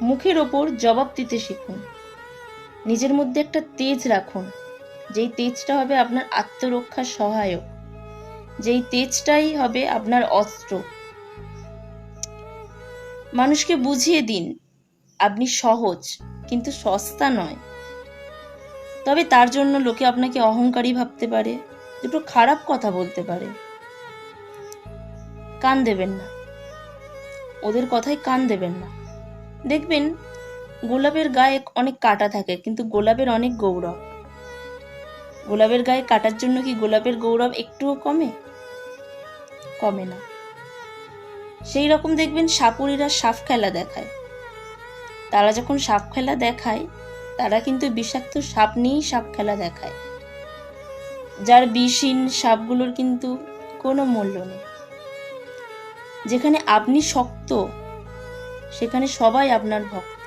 মুখের ওপর জবাব দিতে শিখুন। নিজের মধ্যে একটা তেজ রাখুন, যেই তেজটা হবে আপনার আত্মরক্ষার সহায়ক। যেই তেজটাই হবে আপনার অস্ত্র। মানুষকে বুঝিয়ে দিন, আপনি সহজ কিন্তু সস্তা নয়। তবে তার জন্য লোকে আপনাকে অহংকারী ভাবতে পারে, দুটো খারাপ কথা বলতে পারে। কান দেবেন না। ওদের কথায় কান দেবেন না। দেখবেন গোলাপের গায়ে অনেক কাটা থাকে, কিন্তু গোলাপের অনেক গৌরব। গোলাপের গায়ে কাটার জন্য কি গোলাপের গৌরব একটুও কমে? কমে না। সেই রকম দেখবেন সাপুরিরা সাপ খেলা দেখায়। তারা যখন সাপ খেলা দেখায়, তারা কিন্তু বিষাক্ত সাপ নিয়েই সাপ খেলা দেখায়। যার বিষহীন সাপগুলোর কিন্তু কোনো মূল্য নেই। যেখানে আপনি শক্ত সেখানে সবাই আপনার ভক্ত।